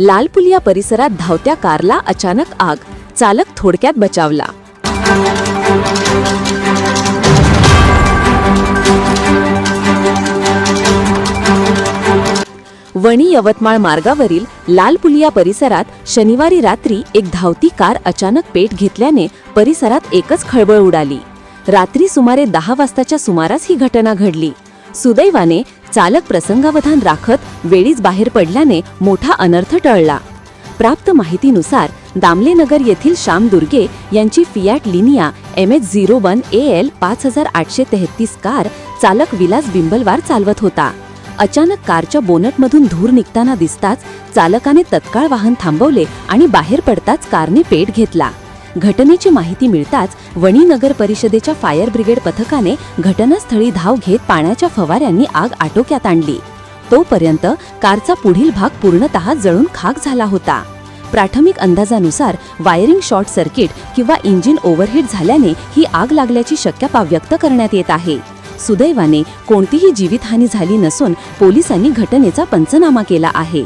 लालपुलिया परिसरात धावत्या कारला अचानक आग. चालक थोडक्यात बचावला. वणी यवतमाळ मार्गावरील लालपुलिया परिसरात शनिवारी रात्री एक धावती कार अचानक पेट घेतल्याने परिसरात एकच खळबळ उडाली. रात्री सुमारे दहा वाजताच्या सुमारास ही घटना घडली. सुदैवाने चालक प्रसंगावधान राखत वेळीच बाहेर पडल्याने मोठा अनर्थ टळला. प्राप्त माहितीनुसार दामलेनगर येथील श्याम दुर्गे यांची Fiat Linea M H zero one A L पाच हजार आठशे तेहतीस कार चालक विलास बिंबलवार चालवत होता. अचानक कारच्या बोनटमधून धूर निघताना दिसताच चालकाने तत्काळ वाहन थांबवले आणि बाहेर पडताच कारने पेट घेतला. घटनेची माहिती मिळताच वणी नगर परिषदेच्या फायर ब्रिगेड पथकाने घटनास्थळी धाव घेत पाण्याच्या फवाऱ्यांनी आग आटोक्यात आणली. तोपर्यंत कारचा पुढील भाग पूर्णतः जळून खाक झाला होता. प्राथमिक अंदाजानुसार वायरिंग शॉर्ट सर्किट किंवा इंजिन ओव्हरहीट झाल्याने ही आग लागल्याची शक्यता व्यक्त करण्यात येत आहे. सुदैवाने कोणतीही जीवितहानी झाली नसून पोलिसांनी घटनेचा पंचनामा केला आहे.